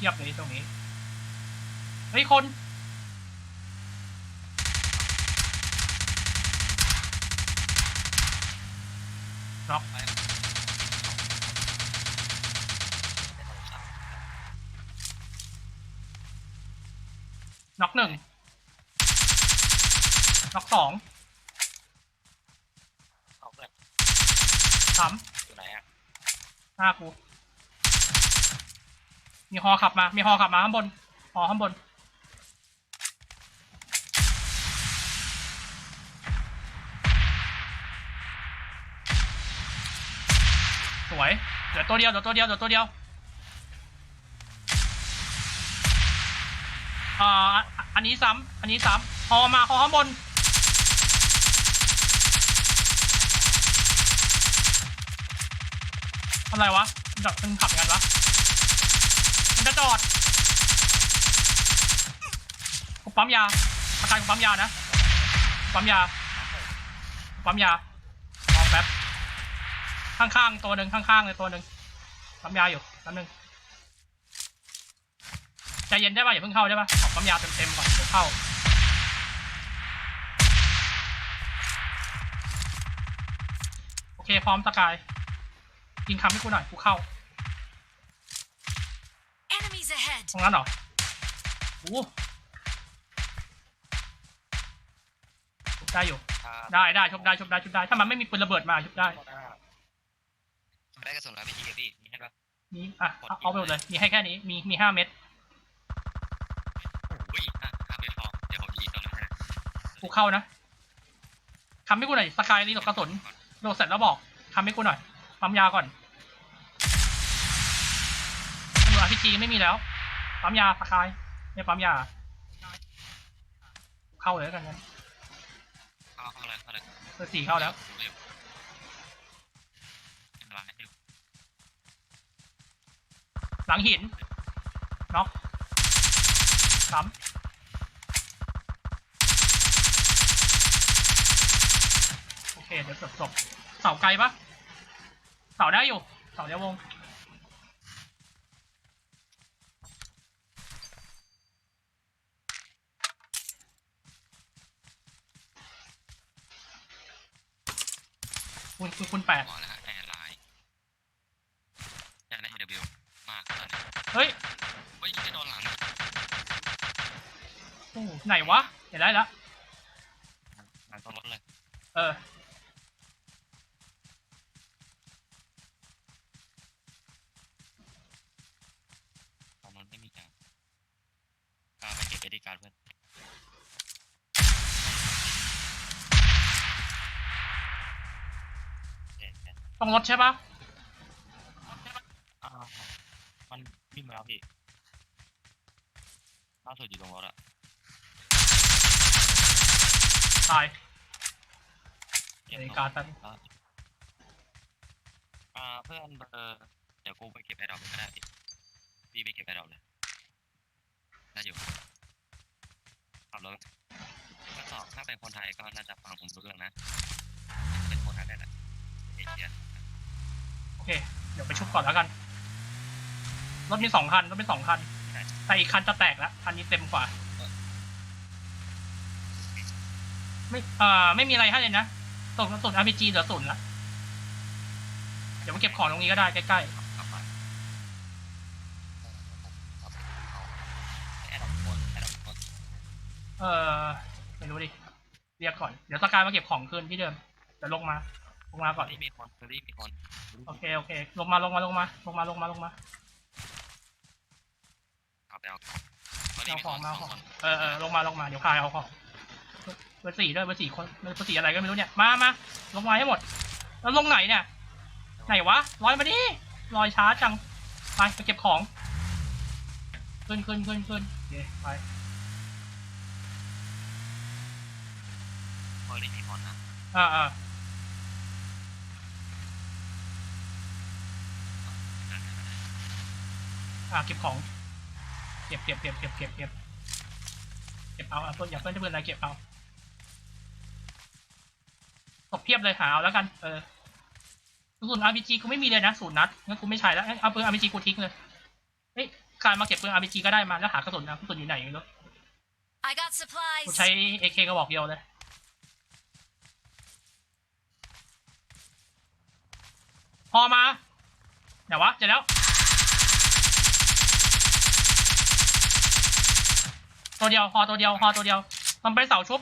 ทียบเลยตรงนี้ เฮ้ย คน น็อกไปน็อกหนึ่งน็อกสองเอาเพื่อนสามอยู่ไหนอะหน้ากู มีฮอขับมา มีฮอขับมาข้างบนฮอข้างบน สวย เหลือตัวเดียว เหลือตัวเดียว เหลือตัวเดียวอ่าอันนี้ซ้ำอันนี้ซ้ำฮอมาฮอข้างบนอะไรวะมันจอดมันขับยังไงวะ จะจอดปั๊มยาอาการกูปั๊มยานะ ปั๊มยา ปั๊มยารอแป๊บ ข้างๆตัวหนึ่งข้างๆเลยตัวหนึ่งปั๊มยาอยู่แป๊บนึงใจเย็นได้ป่ะอย่าเพิ่งเข้าได้ป่ะขอปั๊มยาเต็มๆก่อนเดี๋ยวเข้าโอเคพร้อมสกายยิงคำให้กูหน่อยกูเข้า Enemies ahead! ตรงนั้นเหรอโอ้ได้อยู่ ได้ได้ชุบได้ชุบได้ชุบได้ ถ้ามันไม่มีปืนระเบิดมาชุบได้ ได้กระสุนแล้วพี่กับพี่มีให้ปะมีอะเอาไปหมดเลย มีให้แค่นี้ มีมีห้าเม็ดโอ้ยห้าห้าไม่พอเดี๋ยวผมยิงตรงนั้นให้กูเข้านะทำให้กูหน่อยสกายรีโหลดกระสุนโหลดเสร็จแล้วบอกทำให้กูหน่อยปั๊มยาก่อนตำรวจพีจีไม่มีแล้ว ปั๊มยาสกายไม่ปั๊มยา เข้าเลยแล้วกันงั้นเข้าเข้าเลยเข้าเลยเบอร์สี่เข้าแล้วเร็วเร็วเร็วหลังหินน็อกสามโอเคเดี๋ยวจบจบเสาไกลปะเสาได้อยู่เสาเดียววง คุณคุณคุณแปดหมอแล้วแอร์ไลน์อยากได้ AW มากตอนนี้เฮ้ย เฮ้ยไม่โดนหลังโอ้โหไหนวะเห็นได้แล้วหลังต้องรถเลย เออ ตอนนั้นไม่มีการกาไปเก็บไอดีการ์ดเพื่อนเอ๊ะเอ๊ะ ต้องรถใช่ปะอ่ามันวิ่งมาแล้วพี่ล่าสุดอยู่ตรงรถอะตายเก็บนาฬิตรงกาตั้งอ่าอ่าเพื่อนเบอร์เดี๋ยวกูไปเก็บไอดอกก็ได้พี่ไปเก็บไอดอกเลยได้อยู่ขับรถก็สอบถ้าเป็นคนไทยก็น่าจะฟังผมรู้เรื่องนะเป็นคนไทยได้แหละเอเชีย โอเค เดี๋ยวไปชุบก่อนแล้วกัน รถมีสองคันรถมีสองคัน แต่อีกคันจะแตกแล้ว คันนี้เต็มกว่า ไม่อ่าไม่มีอะไรให้เลยนะส่งส่ง RPG เหลือศูนย์ละเดี๋ยวมาเก็บของตรงนี้ก็ได้ใกล้ขับไปเอาไปเอาแอดดอกคนแอดดอกคนๆเออไม่รู้ดิ เรียกก่อน เดี๋ยวสกายมาเก็บของคืนที่เดิม เดี๋ยวลงมา ลงมาก่อน นี่มีคนนี่มีคนโอเคโอเคลงมาลงมาลงมาลงมาลงมาลงมา เอาไปเอาคนนี่เอามีขคองนมาสเอาองของคนเออเออลงมาลงมาเดี๋ยวพายเอาของเบอร์สี่ด้วยเบอร์สี่คนเบอร์สี่อะไรก็ไม่รู้เนี่ยมามาลงมาให้หมด แล้วลงไหนเนี่ยไหนวะลอยมาดิลอยช้าจังไปไปเก็บของขึ้นขึ้นขึ้นขึ้นโอเคไปคนนี่มีคนนะ อ่าอ่า อ่าเก็บของ เก็บเก็บเก็บเก็บเก็บเก็บเก็บเอาเอาเพื่อนอย่าเพื่อนจะเพื่อนอะไรเก็บเอาตบเพียบเลยหาเอาแล้วกัน เออส่วน RPG กูไม่มีเลยนะศูนย์นัดงั้นกูไม่ใช้แล้วเอาปืน RPG กูทิ้งเลยเฮ้ยการมาเก็บปืน RPG ก็ได้มาแล้วหากระสุนนะกระสุนอยู่ไหนไม่รู้ I got กู supplies. ใช้ AK กระบอกเดียวเลยพอมาเดี๋ยววะเจอแล้ว ตัวเดียวพอตัวเดียวพอตัวเดียว มันไปเสาชุบ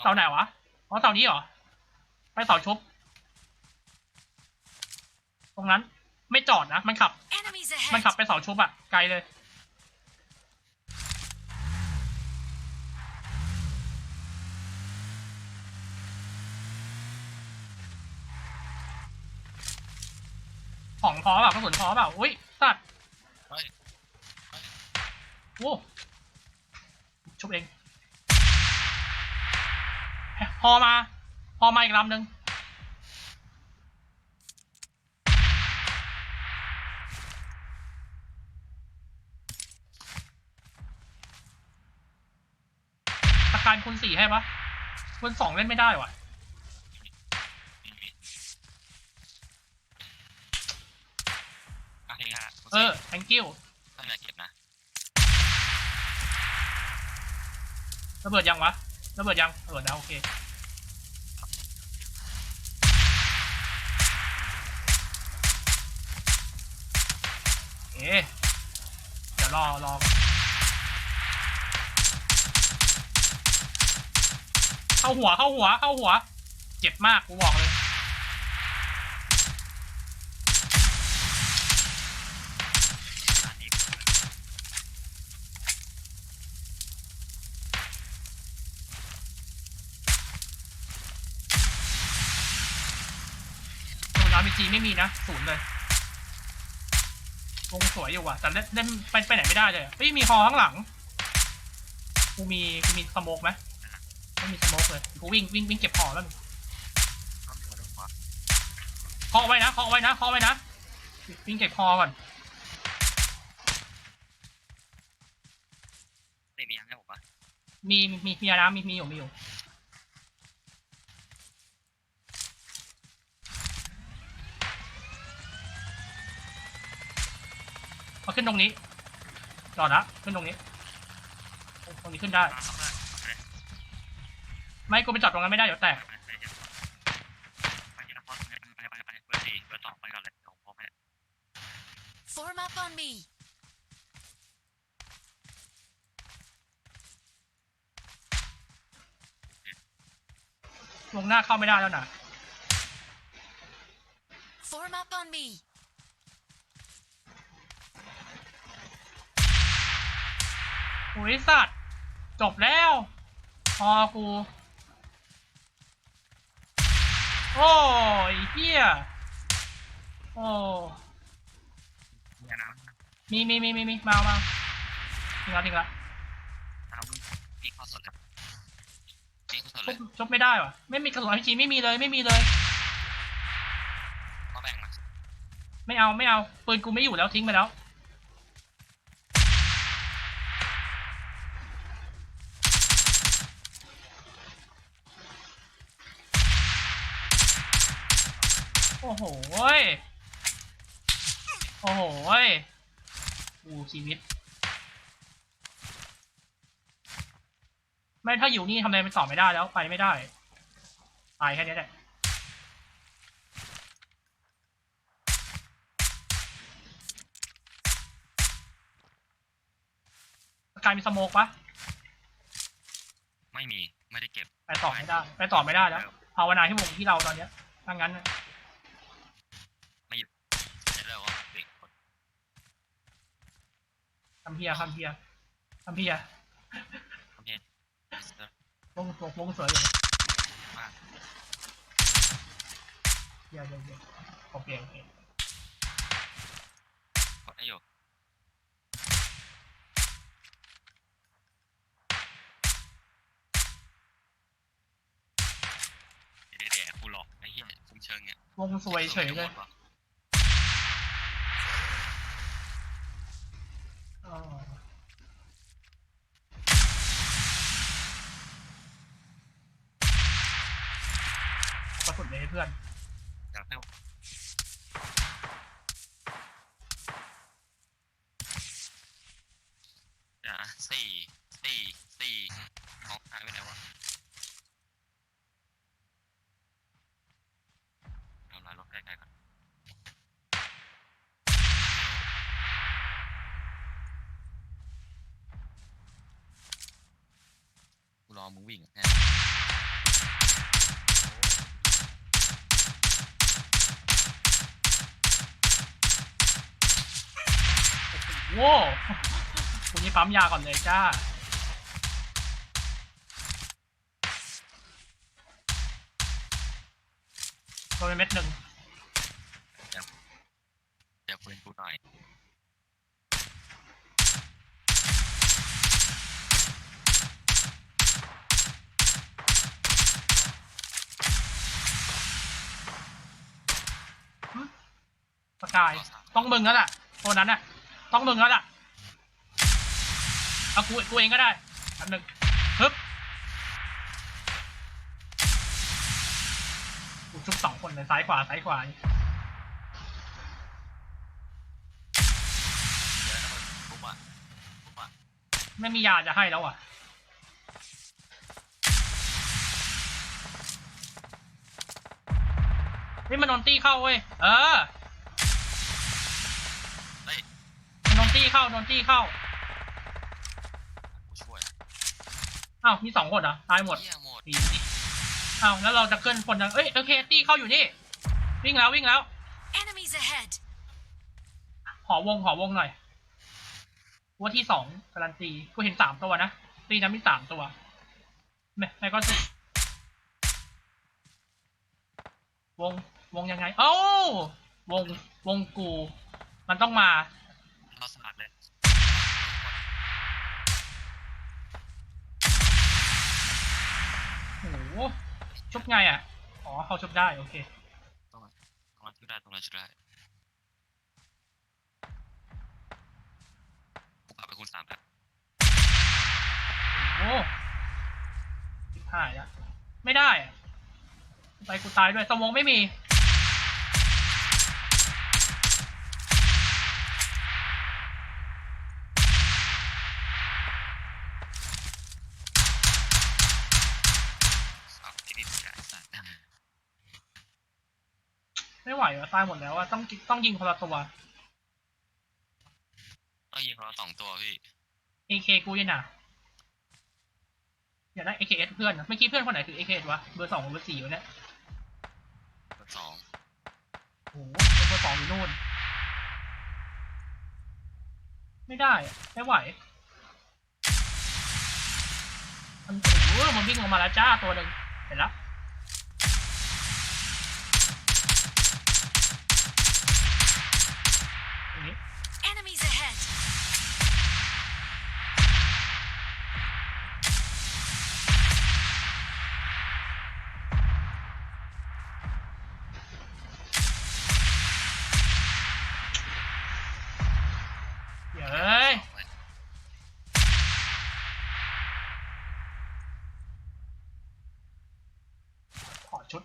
เสาไหนวะอ๋อเสานี้เหรอ ไปเสาชุบ ตรงนั้น ไม่จอดนะ มันขับ Enemies มัน ahead. ขับไปเสาชุบอะไกลเลย ของพอเปล่ากระสุนพอเปล่าอุ้ยสัตว์เฮ้ยโอ้ชุบ เองพอมา พอมาอีกลำหนึ่งตะการคูณสี่ให้ปะคูณสองเล่นไม่ได้ว่ะไม่มีโอเคฮะเออ thank you ถ้าจะเก็บนะ ระเบิดยังวะระเบิดยังระเบิดแล้วโอเคเอ๊ะเดี๋ยวรอรอเข้าหัวเข้าหัวเข้าหัว เจ็บมากกูบอกเลย อันนี้ ศูนย์อาร์พีจี ไม่มีนะศูนย์เลยวงสวยอยู่ว่ะแต่เล่นเล่นไปไปไหนไม่ได้เลยอะเฮ้ยมีฮอข้างหลังกูมีกูมีสโมกไหมไม่มีสโมกเลยกูวิ่งวิ่งวิ่งเก็บฮอแล้วต้องหัวต้องหัวเคาะไว้นะเคาะไว้นะเคาะไว้นะวิ่งเก็บฮอก่อนไม่มียังให้ผมปะมีมีมีมีนะมีมีอยู่มีอยู่ มาขึ้นตรงนี้จอดนะขึ้นตรงนี้ ตรงนี้ขึ้นได้มาเอาเลยเอาเลยไม่กูไปจอดตรงนั้นไม่ได้เดี๋ยวแตกไปไปเดี๋ยวไปทีละคนไปไปไปไปเบอร์สี่เบอร์สองไปก่อนเลยของผมเนี่ย Form up on me. วงหน้าเข้าไม่ได้แล้วนะ Form up on me. โอ้ยสัตว์จบแล้ว พอกู โอ้ยเฮียโอ้เนี่ยน้มีมีมีมีมีมาเอามาทิ้งละทิ้งละำน้ำมีข้อสดแล้วมีข้อสดชเลยบชบไม่ได้วะไม่มีกระสุนพีจีไม่มีเลยไม่มีเลยก็แบ่งมาไม่เอาไม่เอาปืนกูไม่อยู่แล้วทิ้งไปแล้ว โอ้โหเว้ยโอ้โหเว้ ยอูชีวิต ไม่ถ้าอยู่นี่ทำอะไรไปต่อไม่ได้แล้วไปไม่ได้ ตายแค่นี้แหละกายมีสโมกปะไม่มี ไม่ได้เก็บ ไปต่อไม่ได้ ไปต่อไม่ได้แล้วภาวนาที่วงที่เราตอนเนี้ยถ้างั้นน่ะ จะเรียกว่าเด็กคน ทำเพียทำเพียทำเพียโอเควงวงวงสวยอยู่มากเพียเพียเพียโอเคโอเคกดให้อยู่เดี๋ยวเดี๋ยวกูหลอกไอ้เหี้ยคุมเชิงเนี่ยวงสวยเฉยเลยหมดว่ะ อ๋อกระสุนเลย ให้เพื่อนอยากให้นะสี่สี่สี่ของหายไปไหนวะทำลายรถใกล้ๆก่อนกูรอมึงวิ่งแค่ โว้คุณนี่ปั๊มยาก่อนเลยจ้า โดนไปเม็ดหนึ่งเดี๋ยวปืนกูหน่อยประกาย ต้องมึงแล้วล่ะ ตัวนั้นน่ะ ต้องมึงแล้วล่ะเอากูกูเองก็ได้อันหนึ่งฮึบกูชุบสองคนเลยซ้ายขวาซ้ายขวาเดี๋ยวนะปุ๊บอะปุ๊บอะไม่มียาจะให้แล้วอะนี่มันนอนตี้เข้าเว้ยเออ ตี้เข้านนตี้เข้ากูช่วยอ้าวมีสองคนเหรอตายหมดเหี้ยหมดปีอ้าวแล้วเราจะเกินคนยังเอ้ยโอเคตี้เข้าอยู่นี่วิ่งแล้ววิ่งแล้ว Enemies ahead! หอวงหอวงหน่อยว่าที่สองการันตีกูเห็นสามตัวนะตีนั้นมีสามตัวไม่ไม่ก็สิวงวงยังไงเอ้าวงวงกู มันต้องมาเราสาดเลย โอ้โหชุบไงอะ อ๋อเขาชุบได้ โอเค ตรงนั้นตรงนั้นช่วยได้ตรงนั้นช่วยได้กูกลับไปคูณสามแล้วโอ้โหชิบหายแล้วไม่ได้อะไปกูตายด้วยสมองไม่มี สามที่นี่ใหญ่สัตว์ ไม่ไหวอะ ตายหมดแล้วอะต้องต้องยิงคนละตัวต้องยิงคนละสองตัวพี่ AK กูยังน่ะอยากได้ AKS เพื่อนนะเมื่อกี้เพื่อนคนไหนถือ AKS วะ เบอร์สองกับเบอร์สี่วะเนี่ยเบอร์สองโอ้โหเบอร์สองอยู่นู่น ไม่ได้อะไม่ไหว มันโอ้โหมันวิ่งออกมาแล้วจ้าตัวหนึ่งเห็นแล้ว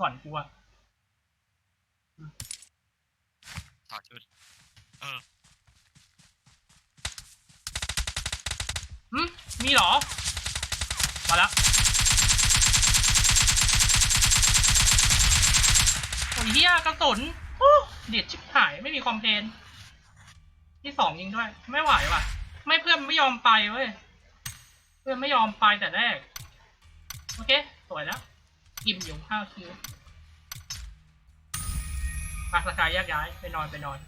ขอชุดก่อนกูอะถอดชุดเออหึมีเหรอ มาแล้วโอ้ยเฮียกระสุนโอ้เด็ดชิบหายไม่มีคอมเพลนที่สองยิงด้วย ไม่ไหวว่ะ ไม่เพื่อนไม่ยอมไปเว้ย เพื่อนไม่ยอมไปแต่แรก โอเค สวยแล้ว อิ่มอยู่ห้าคิวมาสกายแยกย้ายไปนอนไปนอน